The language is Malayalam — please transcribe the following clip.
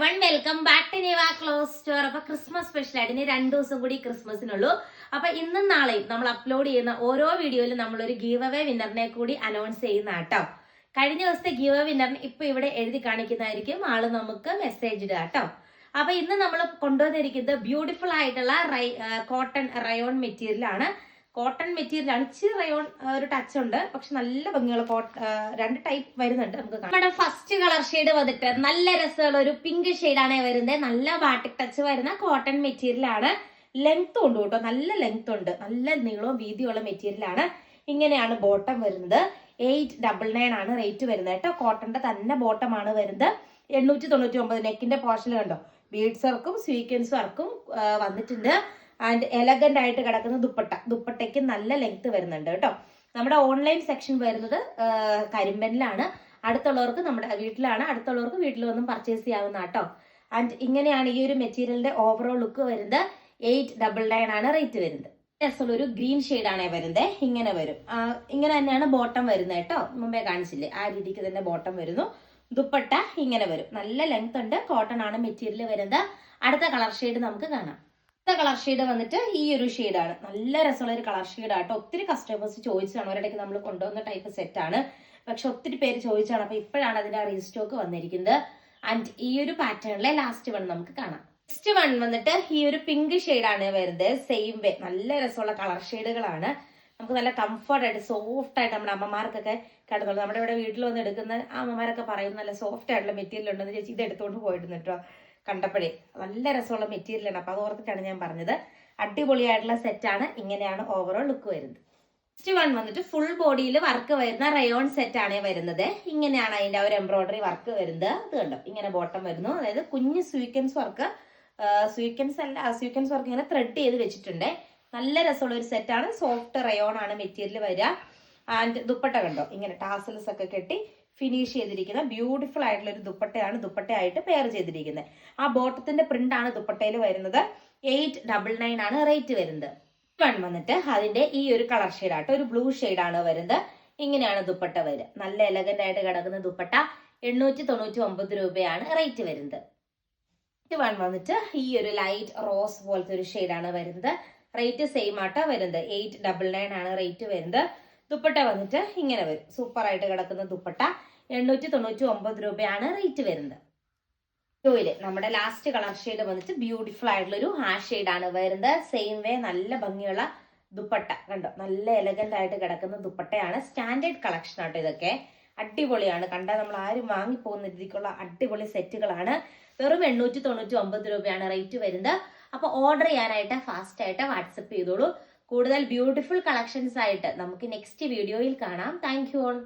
Welcome back to Niva clothes store അപ്പൊ ക്രിസ്മസ് സ്പെഷ്യൽ ആയിട്ട് ഇനി രണ്ടു ദിവസം കൂടി ക്രിസ്മസിനുള്ളൂ അപ്പൊ ഇന്നും നാളെയും നമ്മൾ അപ്ലോഡ് ചെയ്യുന്ന ഓരോ വീഡിയോയിലും നമ്മൾ ഒരു ഗീവ് അവേ വിന്നറിനെ കൂടി അനൗൺസ് ചെയ്യുന്ന കേട്ടോ കഴിഞ്ഞ ദിവസത്തെ ഗീവ് അവേ വിന്നറിന് ഇപ്പൊ ഇവിടെ എഴുതി കാണിക്കുന്നതായിരിക്കും. ആൾ നമുക്ക് മെസ്സേജ് ഇടുക കേട്ടോ അപ്പൊ ഇന്ന് നമ്മൾ കൊണ്ടുവന്നിരിക്കുന്നത് ബ്യൂട്ടിഫുൾ ആയിട്ടുള്ള കോട്ടൺ റയോൺ മെറ്റീരിയൽ ആണ്. കോട്ടൺ മെറ്റീരിയൽ ആണ്. ഇച്ചിരി റയോൺ ഒരു ടച്ച് ഉണ്ട്. പക്ഷെ നല്ല ഭംഗിയുള്ള കോട്ട രണ്ട് ടൈപ്പ് വരുന്നുണ്ട് നമുക്ക്. നമ്മുടെ ഫസ്റ്റ് കളർ ഷെയ്ഡ് വന്നിട്ട് നല്ല രസമുള്ള ഒരു പിങ്ക് ആണ് വരുന്നത് നല്ല ബാട്ടിക് ടച്ച് വരുന്ന കോട്ടൺ മെറ്റീരിയൽ ആണ്. ലെങ്ത് ഉണ്ട് കേട്ടോ. നല്ല ലെങ്ത് ഉണ്ട്. നല്ല നീളവും വീതിയുള്ള മെറ്റീരിയൽ ആണ്. ഇങ്ങനെയാണ് ബോട്ടം വരുന്നത്. എയ്റ്റ് ഡബിൾ നയൻ ആണ് റേറ്റ് വരുന്നത് കേട്ടോ. കോട്ടന്റെ തന്നെ ബോട്ടം ആണ് വരുന്നത്. എണ്ണൂറ്റി തൊണ്ണൂറ്റി ഒമ്പത് നെക്കിന്റെ പോർഷൻ കണ്ടോ? ബീഡ്സ് വർക്കും സ്വീക്വൻസ് വർക്കും വന്നിട്ടുണ്ട്. ആൻഡ് എലഗന്റ് ആയിട്ട് കിടക്കുന്ന ദുപ്പട്ട. ദുപ്പട്ടയ്ക്ക് നല്ല ലെങ്ത് വരുന്നുണ്ട് കേട്ടോ. നമ്മുടെ ഓൺലൈൻ സെക്ഷൻ വരുന്നത് കരിമ്പനിലാണ്. അടുത്തുള്ളവർക്ക് നമ്മുടെ വീട്ടിലാണ്. അടുത്തുള്ളവർക്ക് വീട്ടിൽ വന്നും പർച്ചേസ് ചെയ്യാവുന്ന കേട്ടോ ആൻഡ് ഇങ്ങനെയാണ് ഈ ഒരു മെറ്റീരിയലിന്റെ ഓവറോൾ ലുക്ക് വരുന്നത്. എയ്റ്റ് ഡബിൾ നയൻ ആണ് റേറ്റ് വരുന്നത്. രസമുള്ള ഒരു ഗ്രീൻ ആണ് വരുന്നത് ഇങ്ങനെ വരും. ഇങ്ങനെ തന്നെയാണ് ബോട്ടം വരുന്നത് കേട്ടോ. മുമ്പേ കാണിച്ചില്ലേ? ആ രീതിക്ക് തന്നെ ബോട്ടം വരുന്നു. ദുപ്പട്ട ഇങ്ങനെ വരും. നല്ല ലെങ്ത് ഉണ്ട്. കോട്ടൺ ആണ് മെറ്റീരിയൽ വരുന്നത്. അടുത്ത കളർ ഷെയ്ഡ് നമുക്ക് കാണാം. കളർ ഷെയ്ഡ് വന്നിട്ട് ഈ ഒരു ഷെയ്ഡാണ് നല്ല രസമുള്ള ഒരു കളർ ഷെയ്ഡ് ആട്ടോ. ഒത്തിരി കസ്റ്റമേഴ്സ് ചോദിച്ചതാണ്. ഒരിടയ്ക്ക് നമ്മൾ കൊണ്ടുവന്ന ടൈപ്പ് സെറ്റ് ആണ്. പക്ഷെ ഒത്തിരി പേര് ചോദിച്ചാണ് അപ്പൊ ഇപ്പോഴാണ് അതിന്റെ റീസ്റ്റോക്ക് വന്നിരിക്കുന്നത്. ആൻഡ് ഈ ഒരു പാറ്റേണിലെ ലാസ്റ്റ് വൺ നമുക്ക് കാണാം. നെക്സ്റ്റ് വൺ വന്നിട്ട് ഈ ഒരു പിങ്ക് ആണ് വരുന്നത്. സെയിം വേ നല്ല രസമുള്ള കളർ ഷെയ്ഡുകളാണ് നമുക്ക് നല്ല കംഫർട്ട് ആയിട്ട് സോഫ്റ്റ് ആയിട്ട് നമ്മുടെ അമ്മമാർക്കൊക്കെ കിടന്നുള്ളൂ നമ്മുടെ ഇവിടെ വീട്ടിൽ വന്ന് എടുക്കുന്ന അമ്മമാരൊക്കെ പറയും നല്ല സോഫ്റ്റ് ആയിട്ടുള്ള മെറ്റീരിയൽ ഉണ്ടെന്ന് ചേച്ചി ഇത് എടുത്തുകൊണ്ട് പോയിട്ടുണ്ട് കേട്ടോ കണ്ടപ്പോഴേ നല്ല രസമുള്ള മെറ്റീരിയൽ ആണ്. അപ്പൊ അത് ഓർത്തിട്ടാണ് ഞാൻ പറഞ്ഞത്. അടിപൊളിയായിട്ടുള്ള സെറ്റാണ് ഇങ്ങനെയാണ് ഓവറോൾ ലുക്ക് വരുന്നത്. നെക്സ്റ്റ് വൺ വന്നിട്ട് ഫുൾ ബോഡിയിൽ വർക്ക് വരുന്ന റയോൺ സെറ്റ് ആണ് വരുന്നത്. ഇങ്ങനെയാണ് അതിന്റെ ഒരു എംബ്രോയിഡറി വർക്ക് വരുന്നത്. അത് കണ്ടോ? ഇങ്ങനെ ബോട്ടം വരുന്നു. അതായത് കുഞ്ഞ് സ്വീക്വൻസ് വർക്ക് സ്വീക്വൻസ് അല്ല സ്വീക്വൻസ് വർക്ക് ഇങ്ങനെ ത്രെഡ് ചെയ്ത് വെച്ചിട്ടുണ്ട്. നല്ല രസമുള്ള ഒരു സെറ്റാണ് സോഫ്റ്റ് റയോൺ ആണ് മെറ്റീരിയൽ വരിക. ആൻഡ് ദുപ്പട്ട കണ്ടോ? ഇങ്ങനെ ടാസൽസ് ഒക്കെ കെട്ടി ഫിനിഷ് ചെയ്തിരിക്കുന്ന ബ്യൂട്ടിഫുൾ ആയിട്ടുള്ള ഒരു ദുപ്പട്ടയാണ് ദുപ്പട്ടയായിട്ട് പെയർ ചെയ്തിരിക്കുന്നത്. ആ ബോട്ടത്തിന്റെ പ്രിന്റ് ആണ് ദുപ്പട്ടയിൽ വരുന്നത്. എയ്റ്റ് ഡബിൾ നയൻ ആണ് റേറ്റ് വരുന്നത്. വൺ വന്നിട്ട് അതിന്റെ ഈ ഒരു കളർ ഷെയ്ഡാട്ടോ ഒരു ബ്ലൂ ആണ് വരുന്നത്. ഇങ്ങനെയാണ് ദുപ്പട്ട വരിക നല്ല എലഗന്റ് ആയിട്ട് കിടക്കുന്ന ദുപ്പട്ട എണ്ണൂറ്റി തൊണ്ണൂറ്റി ഒമ്പത് രൂപയാണ് റേറ്റ് വരുന്നത്. വൺ വന്നിട്ട് ഈ ഒരു ലൈറ്റ് റോസ് പോലത്തെ ഒരു ഷെയ്ഡാണ് വരുന്നത്. റേറ്റ് സെയിം ആട്ടോ വരുന്നത്. എയ്റ്റ് ഡബിൾ നയൻ ആണ് റേറ്റ് വരുന്നത്. ദുപ്പട്ട വന്നിട്ട് ഇങ്ങനെ വരും. സൂപ്പർ ആയിട്ട് കിടക്കുന്ന ദുപ്പട്ട എണ്ണൂറ്റി തൊണ്ണൂറ്റി ഒമ്പത് രൂപയാണ് റേറ്റ് വരുന്നത്. ടൂയിൽ നമ്മുടെ ലാസ്റ്റ് കളർ ഷെയ്ഡ് വന്നിട്ട് ബ്യൂട്ടിഫുൾ ആയിട്ടുള്ള ഒരു ഹാഷ് ആണ് വരുന്നത്. സെയിം വേ നല്ല ഭംഗിയുള്ള ദുപ്പട്ട. കണ്ടോ? നല്ല എലഗന്റ് ആയിട്ട് കിടക്കുന്ന ദുപ്പട്ടയാണ് സ്റ്റാൻഡേർഡ് കളക്ഷൻ ആട്ടോ ഇതൊക്കെ. അടിപൊളിയാണ്. കണ്ടാൽ നമ്മൾ ആരും വാങ്ങിപ്പോകുന്ന രീതിക്കുള്ള അടിപൊളി സെറ്റുകളാണ്. വെറും എണ്ണൂറ്റി തൊണ്ണൂറ്റി ഒമ്പത് രൂപയാണ് റേറ്റ് വരുന്നത്. അപ്പൊ ഓർഡർ ചെയ്യാനായിട്ട് ഫാസ്റ്റ് ആയിട്ട് വാട്സപ്പ് ചെയ്തോളൂ. കൂടുതൽ ബ്യൂട്ടിഫുൾ കളക്ഷൻസ് ആയിട്ട് നമുക്ക് നെക്സ്റ്റ് വീഡിയോയിൽ കാണാം. Thank you all